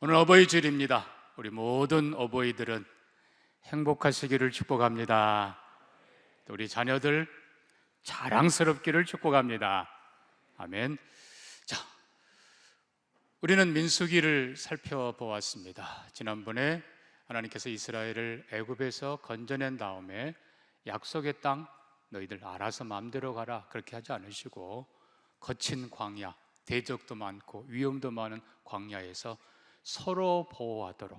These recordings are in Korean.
오늘 어버이 주일입니다. 우리 모든 어버이들은 행복하시기를 축복합니다. 또 우리 자녀들 자랑스럽기를 축복합니다. 아멘. 자, 우리는 민수기를 살펴보았습니다. 지난번에 하나님께서 이스라엘을 애굽에서 건져낸 다음에 약속의 땅 너희들 알아서 마음대로 가라 그렇게 하지 않으시고 거친 광야, 대적도 많고 위험도 많은 광야에서 서로 보호하도록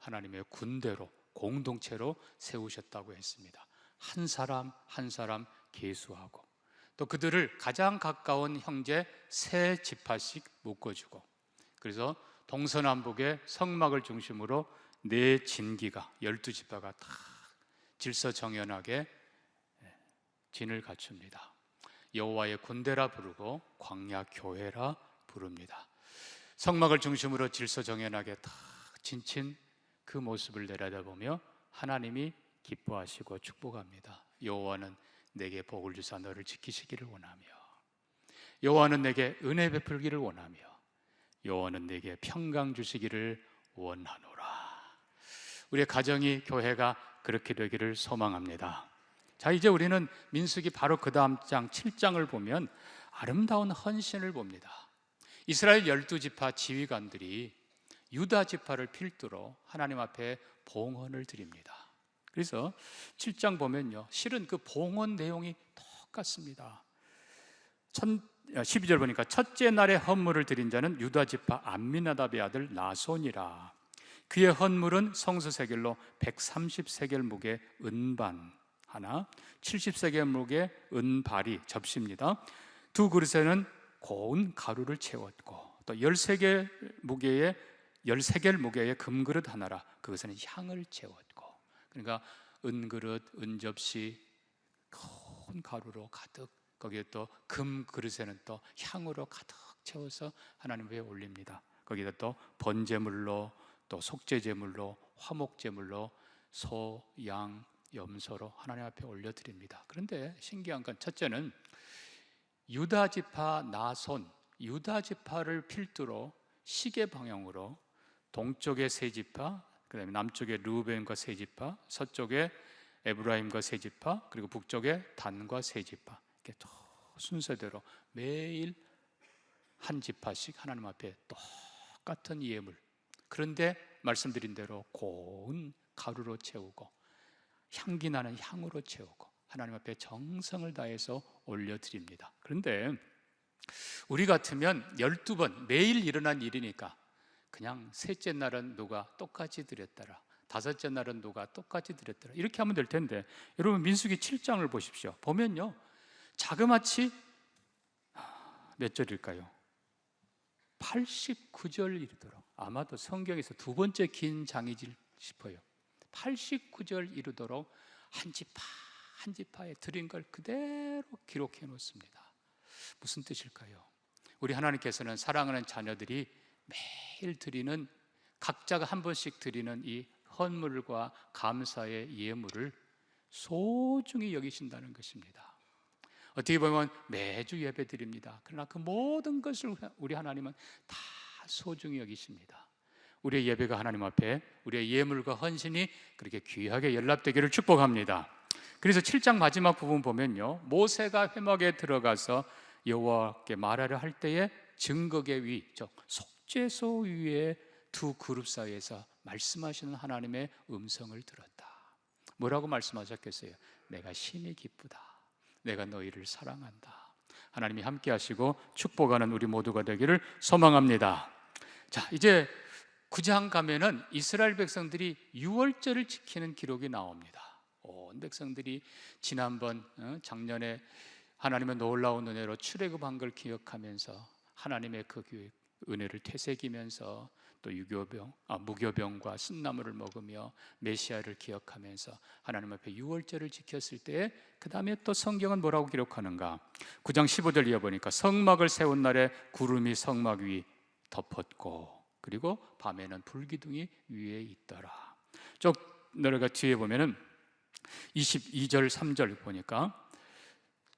하나님의 군대로 공동체로 세우셨다고 했습니다. 한 사람 한 사람 계수하고 또 그들을 가장 가까운 형제 세 지파씩 묶어주고 그래서 동서남북의 성막을 중심으로 네 진기가 열두 지파가 다 질서정연하게 진을 갖춥니다. 여호와의 군대라 부르고 광야 교회라 부릅니다. 성막을 중심으로 질서 정연하게 다 진친 그 모습을 내려다보며 하나님이 기뻐하시고 축복합니다. 여호와는 내게 복을 주사 너를 지키시기를 원하며 여호와는 내게 은혜 베풀기를 원하며 여호와는 내게 평강 주시기를 원하노라. 우리의 가정이 교회가 그렇게 되기를 소망합니다. 자, 이제 우리는 민수기 바로 그 다음 장 7장을 보면 아름다운 헌신을 봅니다. 이스라엘 열두 지파 지휘관들이 유다 지파를 필두로 하나님 앞에 봉헌을 드립니다. 그래서 7장 보면요. 실은 그 봉헌 내용이 똑같습니다. 12절 보니까 첫째 날에 헌물을 드린 자는 유다 지파 암미나답의 아들 나손이라. 그의 헌물은 성수 세겔로 130세겔 무게 은반 하나, 70세겔 무게 은발이 접시입니다. 두 그릇에는 고운 가루를 채웠고 또 13개 무게의 13개 무게의 금그릇 하나라 그것에는 향을 채웠고 그러니까 은그릇, 은접시 고운 가루로 가득 거기에 또 금그릇에는 또 향으로 가득 채워서 하나님 앞에 올립니다. 거기다 또 번제물로 또 속죄제물로 화목제물로 소, 양, 염소로 하나님 앞에 올려드립니다. 그런데 신기한 건 첫째는 유다 지파 나손 유다 지파를 필두로 시계 방향으로 동쪽의 세 지파, 그다음에 남쪽의 루벤과 세 지파, 서쪽에 에브라임과 세 지파, 그리고 북쪽에 단과 세 지파 이렇게 순서대로 매일 한 지파씩 하나님 앞에 똑같은 예물. 그런데 말씀드린 대로 고운 가루로 채우고 향기 나는 향으로 채우고 하나님 앞에 정성을 다해서 올려드립니다. 그런데 우리 같으면 12번 매일 일어난 일이니까 그냥 셋째 날은 누가 똑같이 드렸더라. 다섯째 날은 누가 똑같이 드렸더라. 이렇게 하면 될 텐데 여러분 민수기 7장을 보십시오. 보면요. 자그마치 몇 절일까요? 89절 이르도록 아마도 성경에서 두 번째 긴 장이질 싶어요. 89절 이르도록 한 지파 한 지파에 드린 걸 그대로 기록해 놓습니다. 무슨 뜻일까요? 우리 하나님께서는 사랑하는 자녀들이 매일 드리는 각자가 한 번씩 드리는 이 헌물과 감사의 예물을 소중히 여기신다는 것입니다. 어떻게 보면 매주 예배 드립니다. 그러나 그 모든 것을 우리 하나님은 다 소중히 여기십니다. 우리의 예배가 하나님 앞에 우리의 예물과 헌신이 그렇게 귀하게 연락되기를 축복합니다. 그래서 7장 마지막 부분 보면요. 모세가 회막에 들어가서 여호와께 말하려 할 때에 증거계 위, 즉 속죄소 위에 두 그룹 사이에서 말씀하시는 하나님의 음성을 들었다. 뭐라고 말씀하셨겠어요? 내가 심히 기쁘다. 내가 너희를 사랑한다. 하나님이 함께 하시고 축복하는 우리 모두가 되기를 소망합니다. 자, 이제 9장 가면은 이스라엘 백성들이 유월절을 지키는 기록이 나옵니다. 온 백성들이 지난번 어, 작년에 하나님의 놀라운 은혜로 출애굽한 걸 기억하면서 하나님의 그 은혜를 되새기면서 또 유교병, 아, 무교병과 쓴나물을 먹으며 메시아를 기억하면서 하나님 앞에 유월절을 지켰을 때 그 다음에 또 성경은 뭐라고 기록하는가? 9장 15절 이어 보니까 성막을 세운 날에 구름이 성막 위 덮었고 그리고 밤에는 불기둥이 위에 있더라. 쭉 내려가 뒤에 보면은 22절 3절 보니까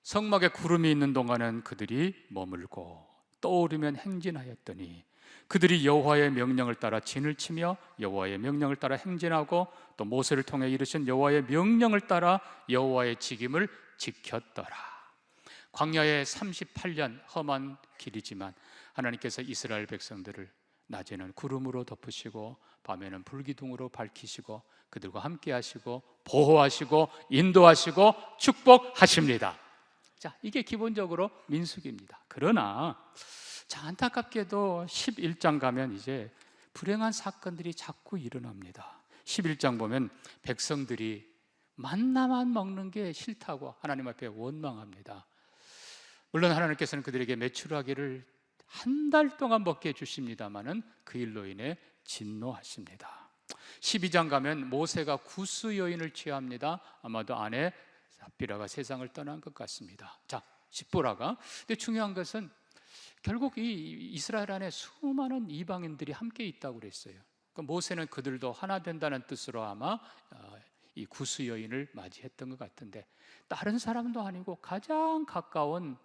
성막에 구름이 있는 동안은 그들이 머물고 떠오르면 행진하였더니 그들이 여호와의 명령을 따라 진을 치며 여호와의 명령을 따라 행진하고 또 모세를 통해 이르신 여호와의 명령을 따라 여호와의 직임을 지켰더라. 광야의 38년 험한 길이지만 하나님께서 이스라엘 백성들을 낮에는 구름으로 덮으시고 밤에는 불기둥으로 밝히시고 그들과 함께 하시고 보호하시고 인도하시고 축복하십니다. 자, 이게 기본적으로 민숙입니다. 그러나 자, 안타깝게도 11장 가면 이제 불행한 사건들이 자꾸 일어납니다. 11장 보면 백성들이 만나만 먹는 게 싫다고 하나님 앞에 원망합니다. 물론 하나님께서는 그들에게 매출하기를 한 달 동안 먹게 해 주십니다마는 그 일로 인해 진노하십니다. 12장 가면 모세가 구스 여인을 취합니다. 아마도 아내 삽비라가 세상을 떠난 것 같습니다. 자, 십보라가. 근데 중요한 것은 결국 이 이스라엘 안에 수많은 이방인들이 함께 있다고 그랬어요. 그러니까 모세는 그들도 하나 된다는 뜻으로 아마 어, 이 구스 여인을 맞이했던 것 같은데 다른 사람도 아니고 가장 가까운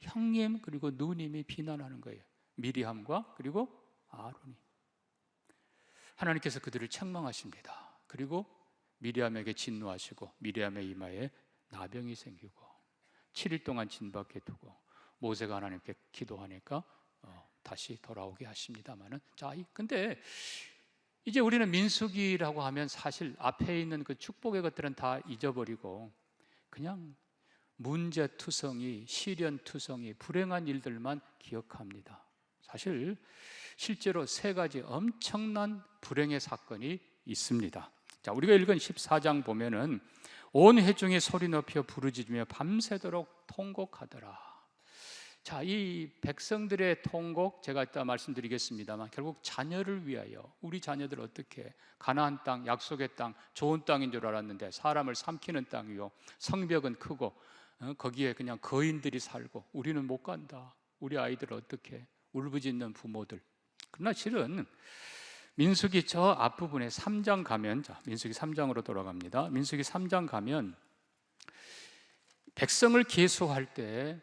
형님 그리고 누님이 비난하는 거예요. 미리함과 그리고 아론이 하나님께서 그들을 책망하십니다. 그리고 미리암에게 진노하시고 미리암의 이마에 나병이 생기고 7일 동안 진밖에 두고 모세가 하나님께 기도하니까 어, 다시 돌아오게 하십니다만은 자, 근데 이제 우리는 민수기라고 하면 사실 앞에 있는 그 축복의 것들은 다 잊어버리고 그냥 문제투성이, 시련투성이, 불행한 일들만 기억합니다. 사실 실제로 세 가지 엄청난 불행의 사건이 있습니다. 자, 우리가 읽은 14장 보면은 온 회중이 소리 높여 부르짖으며 밤새도록 통곡하더라. 자, 이 백성들의 통곡 제가 이따 말씀드리겠습니다만 결국 자녀를 위하여 우리 자녀들 어떻게 가나안 땅, 약속의 땅, 좋은 땅인 줄 알았는데 사람을 삼키는 땅이요. 성벽은 크고 어, 거기에 그냥 거인들이 살고 우리는 못 간다. 우리 아이들 어떻게 울부짖는 부모들. 그러나 실은 민수기 저 앞부분에 3장 가면 자, 민수기 3장으로 돌아갑니다. 민수기 3장 가면 백성을 계수할 때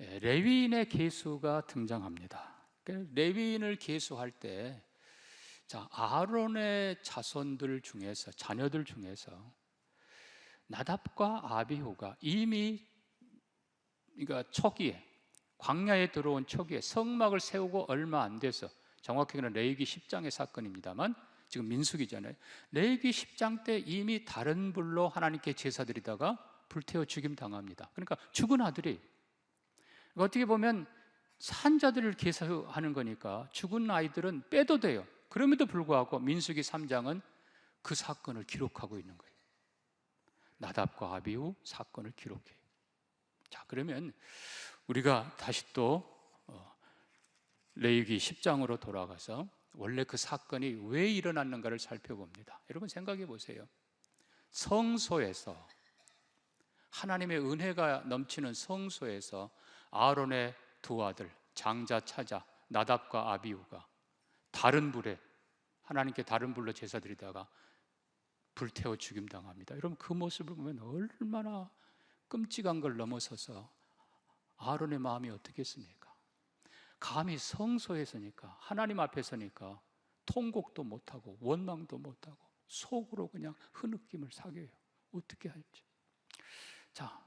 예, 레위인의 계수가 등장합니다. 그러니까 레위인을 계수할 때 자, 아론의 자손들 중에서 자녀들 중에서 나답과 아비후가 이미 그러니까 초기에 광야에 들어온 초기에 성막을 세우고 얼마 안 돼서 정확하게는 레위기 10장의 사건입니다만 지금 민숙이잖아요. 레위기 10장 때 이미 다른 불로 하나님께 제사 드리다가 불태워 죽임 당합니다. 그러니까 죽은 아들이 어떻게 보면 산자들을 계산하는 거니까 죽은 아이들은 빼도 돼요. 그럼에도 불구하고 민수기 3장은 그 사건을 기록하고 있는 거예요. 나답과 아비후 사건을 기록해요. 자, 그러면 우리가 다시 또 어, 레위기 10장으로 돌아가서 원래 그 사건이 왜 일어났는가를 살펴봅니다. 여러분 생각해 보세요. 성소에서 하나님의 은혜가 넘치는 성소에서 아론의 두 아들 장자 차자 나답과 아비우가 다른 불에 하나님께 다른 불로 제사 드리다가 불태워 죽임 당합니다. 여러분 그 모습을 보면 얼마나 끔찍한 걸 넘어서서 아론의 마음이 어떻겠습니까? 감히 성소에 서니까 하나님 앞에 서니까 통곡도 못하고 원망도 못하고 속으로 그냥 흐느낌을 사겨요. 어떻게 할지. 자,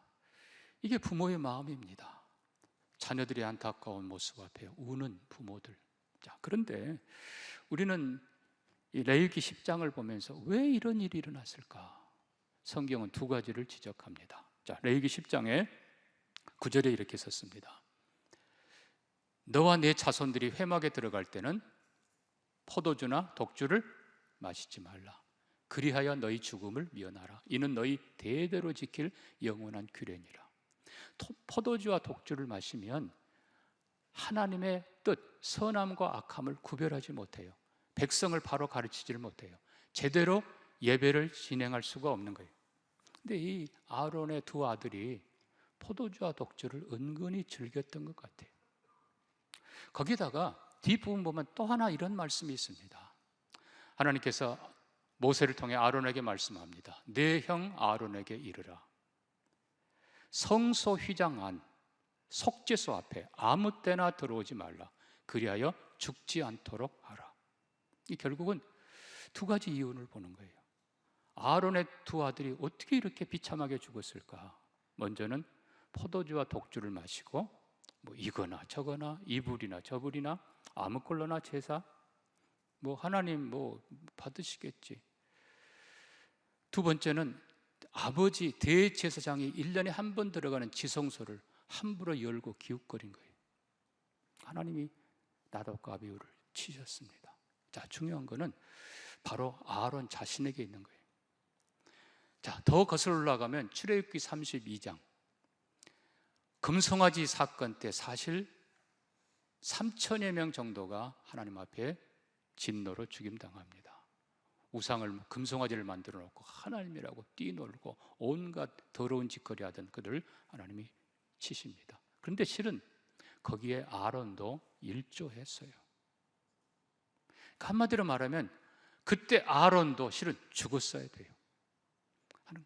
이게 부모의 마음입니다. 자녀들의 안타까운 모습 앞에 우는 부모들. 자, 그런데 우리는 이 레위기 10장을 보면서 왜 이런 일이 일어났을까? 성경은 두 가지를 지적합니다. 자, 레위기 10장에 9절에 이렇게 썼습니다. 너와 내 자손들이 회막에 들어갈 때는 포도주나 독주를 마시지 말라. 그리하여 너희 죽음을 미워하라. 이는 너희 대대로 지킬 영원한 규례니라. 포도주와 독주를 마시면 하나님의 뜻, 선함과 악함을 구별하지 못해요. 백성을 바로 가르치지를 못해요. 제대로 예배를 진행할 수가 없는 거예요. 근데 이 아론의 두 아들이 포도주와 독주를 은근히 즐겼던 것 같아요. 거기다가 뒷부분 보면 또 하나 이런 말씀이 있습니다. 하나님께서 모세를 통해 아론에게 말씀합니다. 내 형 아론에게 이르라. 성소 휘장 안 속죄소 앞에 아무 때나 들어오지 말라. 그리하여 죽지 않도록 하라. 이 결국은 두 가지 이유를 보는 거예요. 아론의 두 아들이 어떻게 이렇게 비참하게 죽었을까? 먼저는 포도주와 독주를 마시고 뭐 이거나 저거나 이불이나 저불이나 아무꼴로나 제사 뭐 하나님 뭐 받으시겠지. 두 번째는 아버지 대제사장이 1년에 한 번 들어가는 지성소를 함부로 열고 기웃거린 거예요. 하나님이 나답과 아비우를 치셨습니다. 자, 중요한 거는 바로 아론 자신에게 있는 거예요. 자, 더 거슬러 올라가면 출애굽기 32장 금송아지 사건 때 사실 3천여 명 정도가 하나님 앞에 진노로 죽임당합니다. 우상을 금송아지를 만들어 놓고 하나님이라고 뛰놀고 온갖 더러운 짓거리 하던 그들 하나님이 치십니다. 그런데 실은 거기에 아론도 일조했어요. 그러니까 한마디로 말하면 그때 아론도 실은 죽었어야 돼요.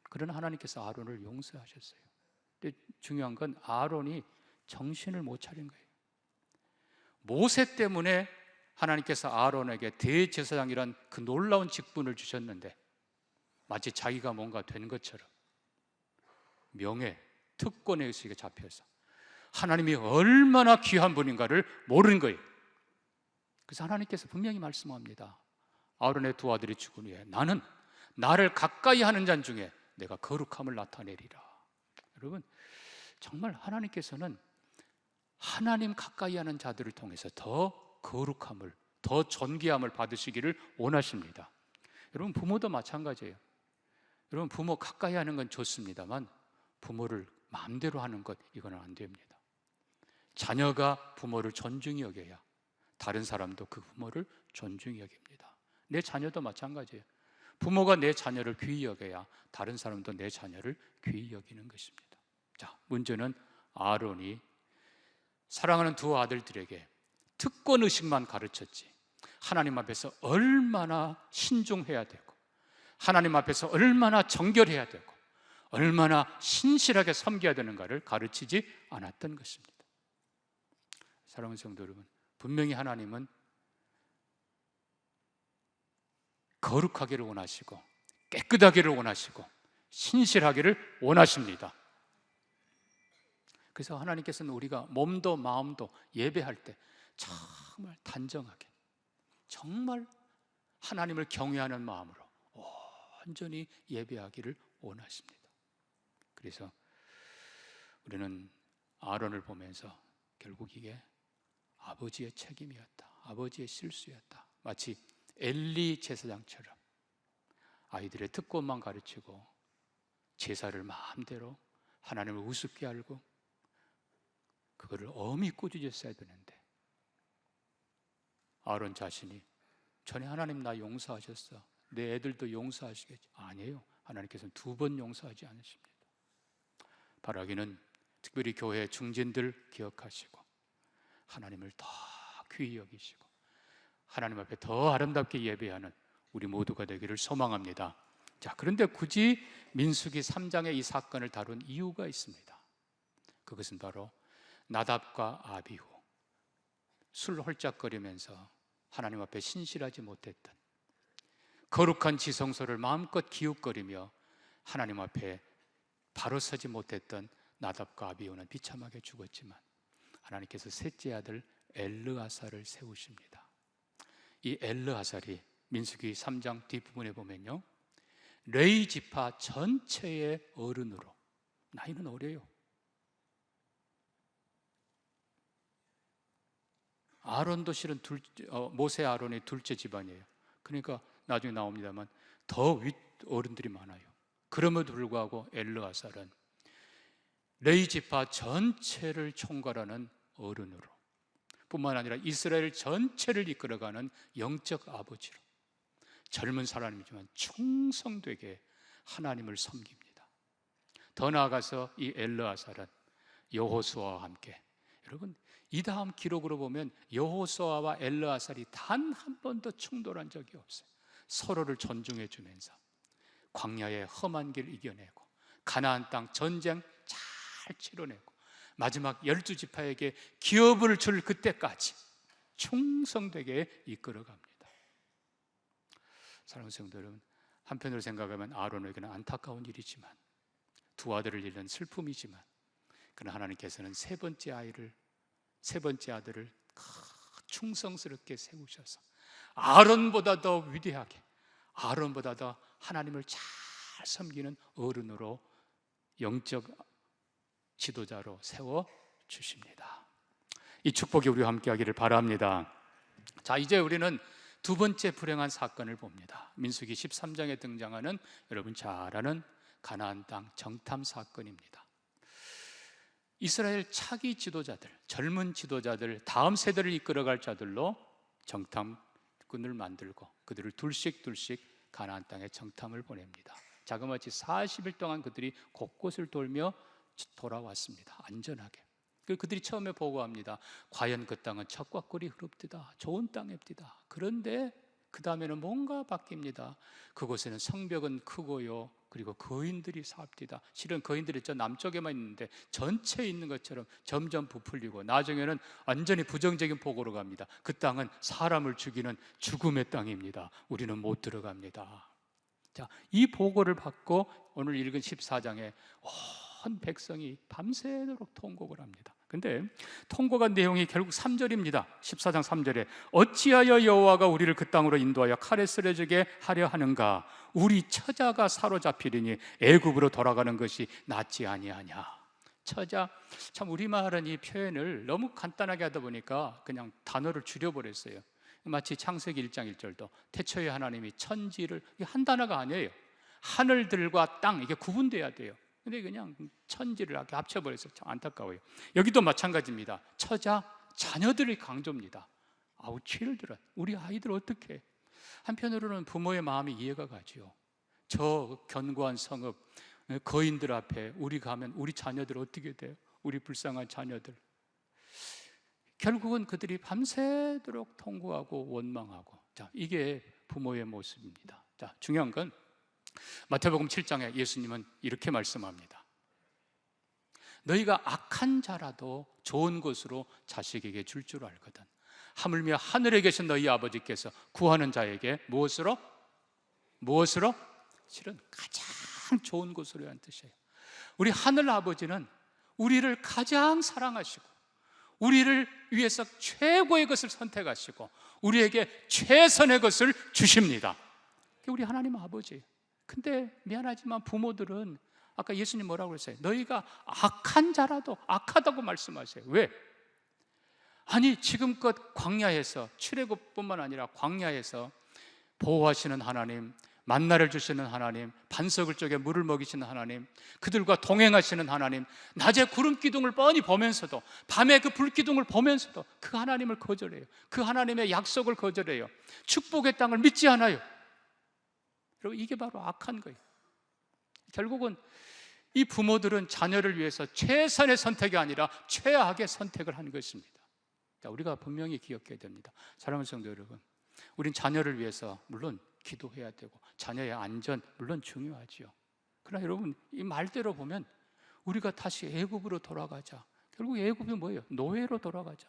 그러나 하나님께서 아론을 용서하셨어요. 중요한 건 아론이 정신을 못 차린 거예요. 모세 때문에 하나님께서 아론에게 대제사장이란 그 놀라운 직분을 주셨는데 마치 자기가 뭔가 된 것처럼 명예, 특권에 의해서 잡혀서 하나님이 얼마나 귀한 분인가를 모르는 거예요. 그래서 하나님께서 분명히 말씀합니다. 아론의 두 아들이 죽은 후에 나는 나를 가까이 하는 자 중에 내가 거룩함을 나타내리라. 여러분, 정말 하나님께서는 하나님 가까이 하는 자들을 통해서 더 거룩함을 더 존귀함을 받으시기를 원하십니다. 여러분 부모도 마찬가지예요. 여러분 부모 가까이 하는 건 좋습니다만 부모를 마음대로 하는 것 이거는 안 됩니다. 자녀가 부모를 존중히 여겨야 다른 사람도 그 부모를 존중히 여깁니다. 내 자녀도 마찬가지예요. 부모가 내 자녀를 귀히 여겨야 다른 사람도 내 자녀를 귀히 여기는 것입니다. 자, 문제는 아론이 사랑하는 두 아들들에게 특권 의식만 가르쳤지. 하나님 앞에서 얼마나 신중해야 되고, 하나님 앞에서 얼마나 정결해야 되고, 얼마나 신실하게 섬겨야 되는가를 가르치지 않았던 것입니다. 사랑하는 성도 여러분, 분명히 하나님은 거룩하기를 원하시고, 깨끗하기를 원하시고, 신실하기를 원하십니다. 그래서 하나님께서는 우리가 몸도 마음도 예배할 때 정말 단정하게 정말 하나님을 경외하는 마음으로 온전히 예배하기를 원하십니다. 그래서 우리는 아론을 보면서 결국 이게 아버지의 책임이었다. 아버지의 실수였다. 마치 엘리 제사장처럼 아이들의 특권만 가르치고 제사를 마음대로 하나님을 우습게 알고 그거를 엄히 꾸짖었어야 되는데 아론 자신이 전에 하나님 나 용서하셨어. 내 애들도 용서하시겠지. 아니에요. 하나님께서는 두 번 용서하지 않으십니다. 바라기는 특별히 교회 중진들 기억하시고 하나님을 더 귀히 여기시고 하나님 앞에 더 아름답게 예배하는 우리 모두가 되기를 소망합니다. 자, 그런데 굳이 민수기 3장의 이 사건을 다룬 이유가 있습니다. 그것은 바로 나답과 아비후 술 홀짝거리면서 하나님 앞에 신실하지 못했던 거룩한 지성소를 마음껏 기웃거리며 하나님 앞에 바로 서지 못했던 나답과 아비오는 비참하게 죽었지만 하나님께서 셋째 아들 엘르아사를 세우십니다. 이 엘르아살이 민수기 3장 뒷부분에 보면요. 레이 지파 전체의 어른으로 나이는 어려요. 아론도 실은 둘, 어, 모세 아론의 둘째 집안이에요. 그러니까 나중에 나옵니다만 더 윗 어른들이 많아요. 그럼에도 불구하고 엘르아살은 레이 지파 전체를 총괄하는 어른으로 뿐만 아니라 이스라엘 전체를 이끌어가는 영적 아버지로 젊은 사람이지만 충성되게 하나님을 섬깁니다. 더 나아가서 이 엘르아살은 여호수아와 함께 여러분 이 다음 기록으로 보면 여호수아와 엘르아살이 단 한 번도 충돌한 적이 없어요. 서로를 존중해 주면서 광야의 험한 길 이겨내고 가나안 땅 전쟁 잘 치러내고 마지막 열두 지파에게 기업을 줄 그때까지 충성되게 이끌어갑니다. 사랑하는 성도 여러분, 한편으로 생각하면 아론에게는 안타까운 일이지만 두 아들을 잃는 슬픔이지만 그러나 하나님께서는 세 번째 아이를 세 번째 아들을 충성스럽게 세우셔서 아론보다 더 위대하게 아론보다 더 하나님을 잘 섬기는 어른으로 영적 지도자로 세워 주십니다. 이 축복이 우리와 함께 하기를 바랍니다. 자, 이제 우리는 두 번째 불행한 사건을 봅니다. 민수기 13장에 등장하는 여러분 잘 아는 가나안 땅 정탐 사건입니다. 이스라엘 차기 지도자들, 젊은 지도자들, 다음 세대를 이끌어갈 자들로 정탐꾼을 만들고 그들을 둘씩 둘씩 가나안 땅에 정탐을 보냅니다. 자그마치 40일 동안 그들이 곳곳을 돌며 돌아왔습니다. 안전하게. 그 그들이 처음에 보고합니다. 과연 그 땅은 척과 꿀이 흐릅디다. 좋은 땅입디다. 그런데 그 다음에는 뭔가 바뀝니다. 그곳에는 성벽은 크고요. 그리고 거인들이 삽디다. 실은 거인들이 저 남쪽에만 있는데 전체에 있는 것처럼 점점 부풀리고 나중에는 완전히 부정적인 폭으로 갑니다. 그 땅은 사람을 죽이는 죽음의 땅입니다. 우리는 못 들어갑니다. 자, 이 보고를 받고 오늘 읽은 14장에 온 백성이 밤새도록 통곡을 합니다. 근데 통곡한 내용이 결국 3절입니다. 14장 3절에 어찌하여 여호와가 우리를 그 땅으로 인도하여 칼에 쓰러지게 하려 하는가? 우리 처자가 사로잡히리니 애굽으로 돌아가는 것이 낫지 아니하냐? 처자 참 우리말은 이 표현을 너무 간단하게 하다 보니까 그냥 단어를 줄여 버렸어요. 마치 창세기 1장 1절도 태초에 하나님이 천지를 한 단어가 아니에요. 하늘들과 땅 이게 구분돼야 돼요. 근데 그냥 천지를 이렇게 합쳐버려서 참 안타까워요. 여기도 마찬가지입니다. 처자, 자녀들의 강조입니다. 아우, 칠들은 우리 아이들 어떻게? 한편으로는 부모의 마음이 이해가 가지요. 저 견고한 성읍, 거인들 앞에 우리 가면 우리 자녀들 어떻게 돼요? 우리 불쌍한 자녀들. 결국은 그들이 밤새도록 통고하고 원망하고. 자, 이게 부모의 모습입니다. 자, 중요한 건 마태복음 7장에 예수님은 이렇게 말씀합니다. 너희가 악한 자라도 좋은 것으로 자식에게 줄줄 알거든. 하물며 하늘에 계신 너희 아버지께서 구하는 자에게 무엇으로? 무엇으로? 실은 가장 좋은 것으로 한 뜻이에요. 우리 하늘 아버지는 우리를 가장 사랑하시고 우리를 위해서 최고의 것을 선택하시고 우리에게 최선의 것을 주십니다. 우리 하나님 아버지. 근데 미안하지만 부모들은 아까 예수님 뭐라고 그랬어요? 너희가 악한 자라도 악하다고 말씀하세요. 왜? 아니 지금껏 광야에서 출애굽뿐만 아니라 광야에서 보호하시는 하나님, 만나를 주시는 하나님, 반석을 쪽에 물을 먹이시는 하나님, 그들과 동행하시는 하나님, 낮에 구름 기둥을 뻔히 보면서도 밤에 그 불 기둥을 보면서도 그 하나님을 거절해요. 그 하나님의 약속을 거절해요. 축복의 땅을 믿지 않아요. 여러분 이게 바로 악한 거예요. 결국은 이 부모들은 자녀를 위해서 최선의 선택이 아니라 최악의 선택을 한 것입니다. 자, 우리가 분명히 기억해야 됩니다. 사랑하는 성도 여러분, 우린 자녀를 위해서 물론 기도해야 되고 자녀의 안전 물론 중요하지요. 그러나 여러분 이 말대로 보면 우리가 다시 애굽으로 돌아가자. 결국 애굽이 뭐예요? 노예로 돌아가자.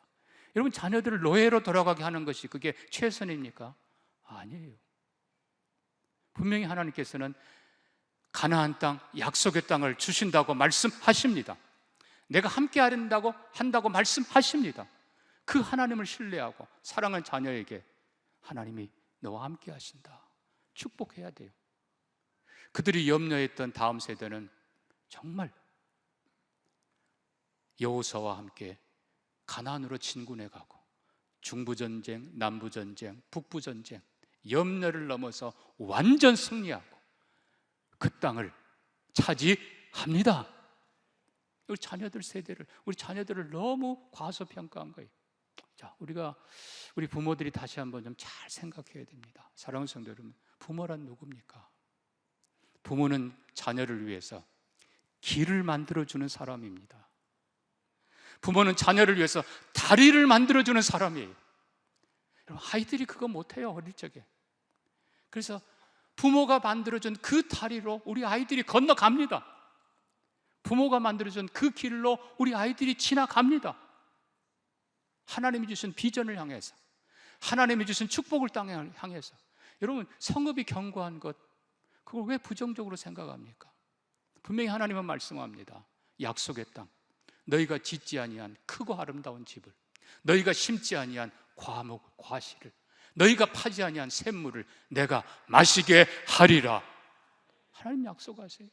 여러분 자녀들을 노예로 돌아가게 하는 것이 그게 최선입니까? 아니에요. 분명히 하나님께서는 가나안 땅, 약속의 땅을 주신다고 말씀하십니다. 내가 함께 하린다고 한다고 말씀하십니다. 그 하나님을 신뢰하고 사랑하는 자녀에게 하나님이 너와 함께 하신다. 축복해야 돼요. 그들이 염려했던 다음 세대는 정말 여호서와 함께 가나안으로 진군해 가고 중부 전쟁, 남부 전쟁, 북부 전쟁 염려를 넘어서 완전 승리하고 그 땅을 차지합니다. 우리 자녀들 세대를 우리 자녀들을 너무 과소평가한 거예요. 자, 우리가 우리 부모들이 다시 한번 좀 잘 생각해야 됩니다. 사랑하는 성도 여러분, 부모란 누굽니까? 부모는 자녀를 위해서 길을 만들어 주는 사람입니다. 부모는 자녀를 위해서 다리를 만들어 주는 사람이에요. 아이들이 그거 못 해요 어릴 적에. 그래서 부모가 만들어준 그 다리로 우리 아이들이 건너갑니다. 부모가 만들어준 그 길로 우리 아이들이 지나갑니다. 하나님이 주신 비전을 향해서 하나님이 주신 축복을 땅에 향해서 여러분 성읍이 견고한 것 그걸 왜 부정적으로 생각합니까? 분명히 하나님은 말씀합니다. 약속의 땅 너희가 짓지 아니한 크고 아름다운 집을 너희가 심지 아니한 과목 과실을 너희가 파지 아니한 샘물을 내가 마시게 하리라. 하나님 약속하세요.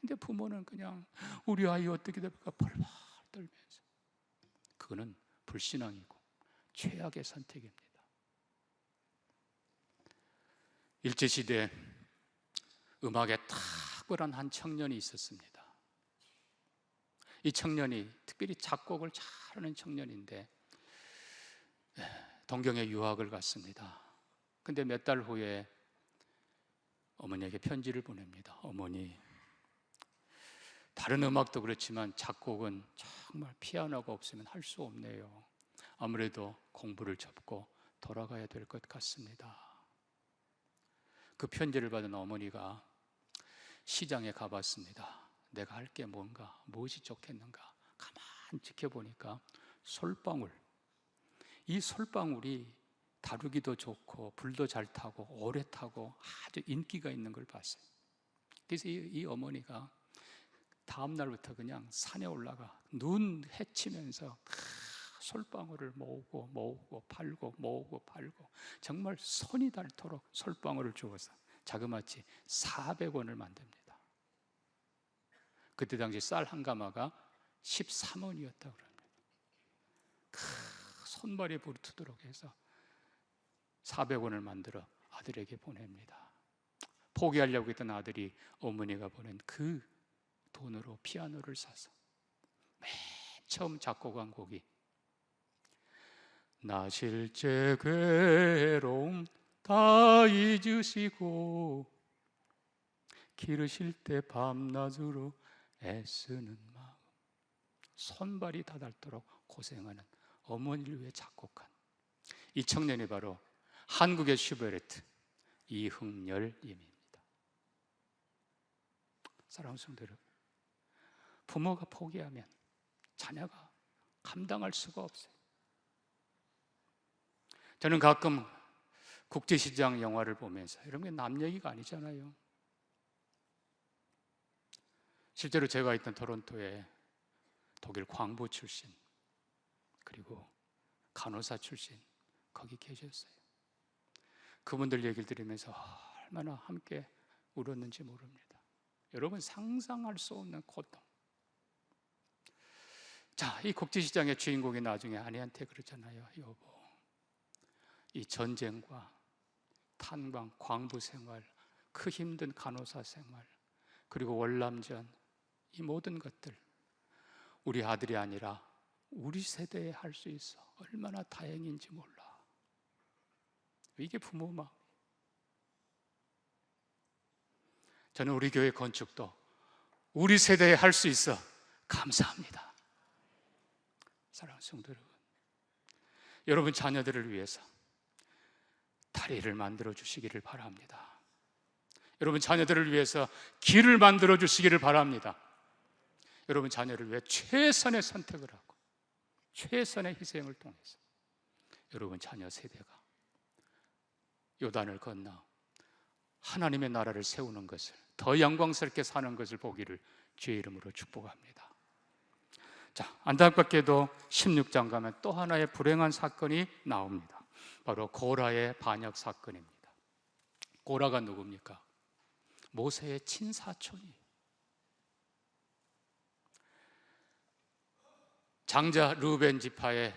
근데 부모는 그냥 우리 아이 어떻게 될까 벌벌 떨면서 그거는 불신앙이고 최악의 선택입니다. 일제 시대 음악에 탁월한 한 청년이 있었습니다. 이 청년이 특별히 작곡을 잘하는 청년인데 동경에 유학을 갔습니다. 근데 몇 달 후에 어머니에게 편지를 보냅니다. 어머니, 다른 음악도 그렇지만 작곡은 정말 피아노가 없으면 할 수 없네요. 아무래도 공부를 접고 돌아가야 될 것 같습니다. 그 편지를 받은 어머니가 시장에 가봤습니다. 내가 할 게 뭔가, 무엇이 좋겠는가. 가만 지켜보니까 솔방울. 이 솔방울이 다루기도 좋고 불도 잘 타고 오래 타고 아주 인기가 있는 걸 봤어요. 그래서 이, 이 어머니가 다음 날부터 그냥 산에 올라가 눈 해치면서 솔방울을 모으고 모으고 팔고 모으고 팔고 정말 손이 닳도록 솔방울을 주어서 자그마치 400원을 만듭니다. 그때 당시 쌀 한 가마가 13원이었다 그럽니다. 손발이 부르트도록 해서 400원을 만들어 아들에게 보냅니다. 포기하려고 했던 아들이 어머니가 보낸 그 돈으로 피아노를 사서 맨 처음 작곡한 곡이 나 실제 괴로움 다 잊으시고 기르실 때 밤낮으로 애쓰는 마음 손발이 다 닳도록 고생하는 어머니를 위해 작곡한 이 청년이 바로 한국의 슈베르트 이흥열님입니다. 사랑하는 여러분, 부모가 포기하면 자녀가 감당할 수가 없어요. 저는 가끔 국제시장 영화를 보면서 이런 게 남 얘기가 아니잖아요. 실제로 제가 있던 토론토에 독일 광부 출신 그리고 간호사 출신 거기 계셨어요. 그분들 얘기를 들으면서 얼마나 함께 울었는지 모릅니다. 여러분 상상할 수 없는 고통. 자, 이 국제시장의 주인공이 나중에 아내한테 그러잖아요. 여보, 이 전쟁과 탄광, 광부 생활, 그 힘든 간호사 생활, 그리고 월남전, 이 모든 것들, 우리 아들이 아니라 우리 세대에 할 수 있어. 얼마나 다행인지 몰라. 이게 부모 마음. 저는 우리 교회 건축도 우리 세대에 할 수 있어. 감사합니다. 사랑하는 성도 여러분. 여러분 자녀들을 위해서 다리를 만들어 주시기를 바랍니다. 여러분 자녀들을 위해서 길을 만들어 주시기를 바랍니다. 여러분 자녀를 위해 최선의 선택을 하고 최선의 희생을 통해서 여러분 자녀 세대가 요단을 건너 하나님의 나라를 세우는 것을 더 영광스럽게 사는 것을 보기를 주의 이름으로 축복합니다. 자, 안타깝게도 16장 가면 또 하나의 불행한 사건이 나옵니다. 바로 고라의 반역 사건입니다. 고라가 누굽니까? 모세의 친사촌이 장자 루벤 지파의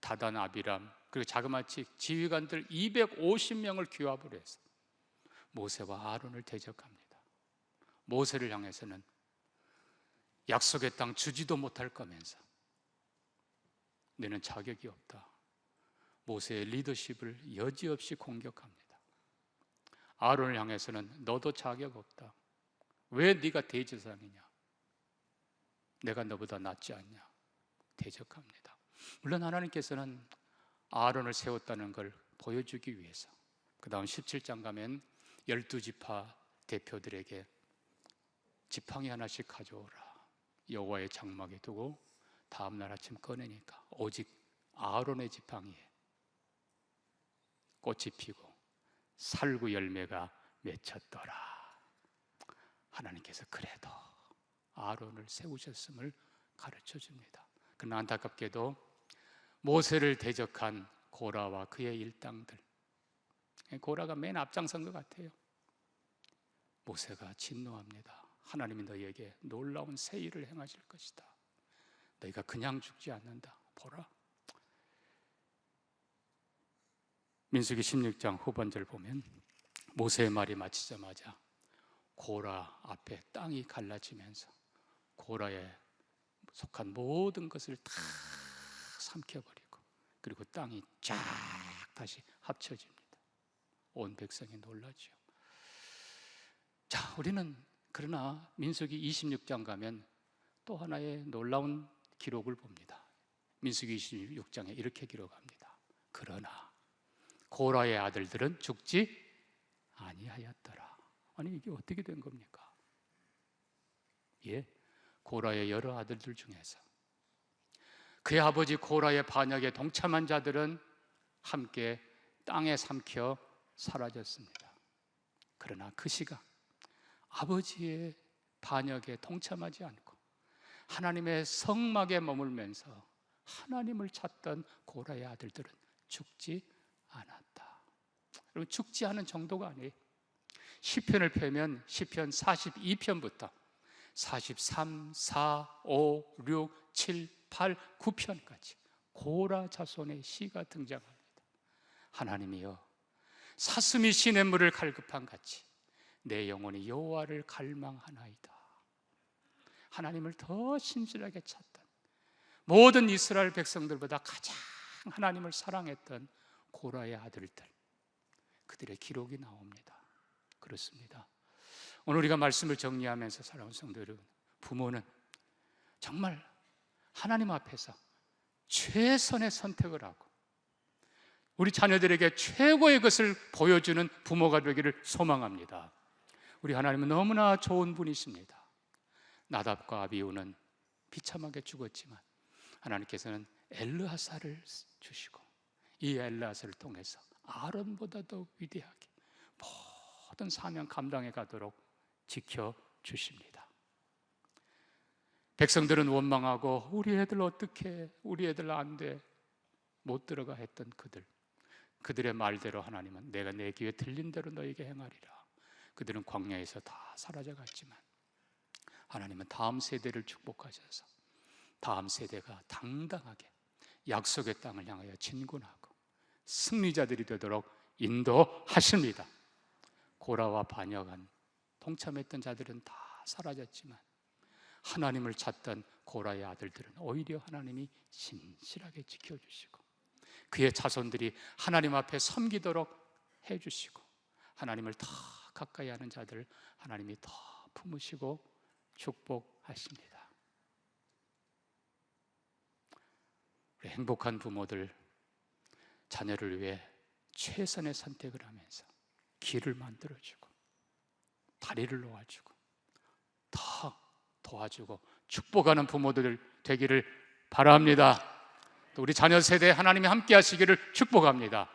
다단 아비람 그리고 자그마치 지휘관들 250명을 규합을 해서 모세와 아론을 대적합니다. 모세를 향해서는 약속의 땅 주지도 못할 거면서 너는 자격이 없다. 모세의 리더십을 여지없이 공격합니다. 아론을 향해서는 너도 자격 없다. 왜 네가 대제사장이냐? 내가 너보다 낫지 않냐? 대적합니다. 물론 하나님께서는 아론을 세웠다는 걸 보여주기 위해서 그 다음 17장 가면 12지파 대표들에게 지팡이 하나씩 가져오라 여호와의 장막에 두고 다음 날 아침 꺼내니까 오직 아론의 지팡이에 꽃이 피고 살구 열매가 맺혔더라. 하나님께서 그래도 아론을 세우셨음을 가르쳐 줍니다. 그러나 안타깝게도 모세를 대적한 고라와 그의 일당들 고라가 맨 앞장선 것 같아요. 모세가 진노합니다. 하나님이 너희에게 놀라운 새 일을 행하실 것이다. 너희가 그냥 죽지 않는다. 보라. 민수기 16장 후반절 보면 모세의 말이 마치자마자 고라 앞에 땅이 갈라지면서 고라에 속한 모든 것을 다 삼켜버리고 그리고 땅이 쫙 다시 합쳐집니다. 온 백성이 놀라죠. 자, 우리는 그러나 민수기 26장 가면 또 하나의 놀라운 기록을 봅니다. 민수기 26장에 이렇게 기록합니다. 그러나 고라의 아들들은 죽지 아니하였더라. 아니 이게 어떻게 된 겁니까? 예, 고라의 여러 아들들 중에서 그의 아버지 고라의 반역에 동참한 자들은 함께 땅에 삼켜 사라졌습니다. 그러나 그 시각 아버지의 반역에 동참하지 않고 하나님의 성막에 머물면서 하나님을 찾던 고라의 아들들은 죽지 않았다. 여러분 죽지 않은 정도가 아니에요. 시편을 펴면 시편 42편부터 43, 4, 5, 6, 7, 8, 9편까지 고라 자손의 시가 등장합니다. 하나님이여 사슴이 시냇물을 갈급한 같이 내 영혼이 여호와를 갈망하나이다. 하나님을 더 신실하게 찾던 모든 이스라엘 백성들보다 가장 하나님을 사랑했던 고라의 아들들 그들의 기록이 나옵니다. 그렇습니다. 오늘 우리가 말씀을 정리하면서 살아온 성도 여러분, 부모는 정말 하나님 앞에서 최선의 선택을 하고 우리 자녀들에게 최고의 것을 보여주는 부모가 되기를 소망합니다. 우리 하나님은 너무나 좋은 분이십니다. 나답과 아비우는 비참하게 죽었지만 하나님께서는 엘르하사를 주시고 이 엘르하사를 통해서 아론보다도 위대하게 모든 사명 감당해 가도록 지켜 주십니다. 백성들은 원망하고 우리 애들 어떻게 우리 애들 안 돼. 못 들어가 했던 그들 그들의 말대로 하나님은 내가 내 귀에 들린 대로 너에게 행하리라. 그들은 광야에서 다 사라져 갔지만 하나님은 다음 세대를 축복하셔서 다음 세대가 당당하게 약속의 땅을 향하여 진군하고 승리자들이 되도록 인도하십니다. 고라와 반역한 동참했던 자들은 다 사라졌지만 하나님을 찾던 고라의 아들들은 오히려 하나님이 신실하게 지켜주시고 그의 자손들이 하나님 앞에 섬기도록 해주시고 하나님을 더 가까이 하는 자들 하나님이 더 품으시고 축복하십니다. 우리 행복한 부모들 자녀를 위해 최선의 선택을 하면서 길을 만들어주고 다리를 놓아주고 더 도와주고 축복하는 부모들 되기를 바랍니다. 또 우리 자녀 세대 하나님이 함께 하시기를 축복합니다.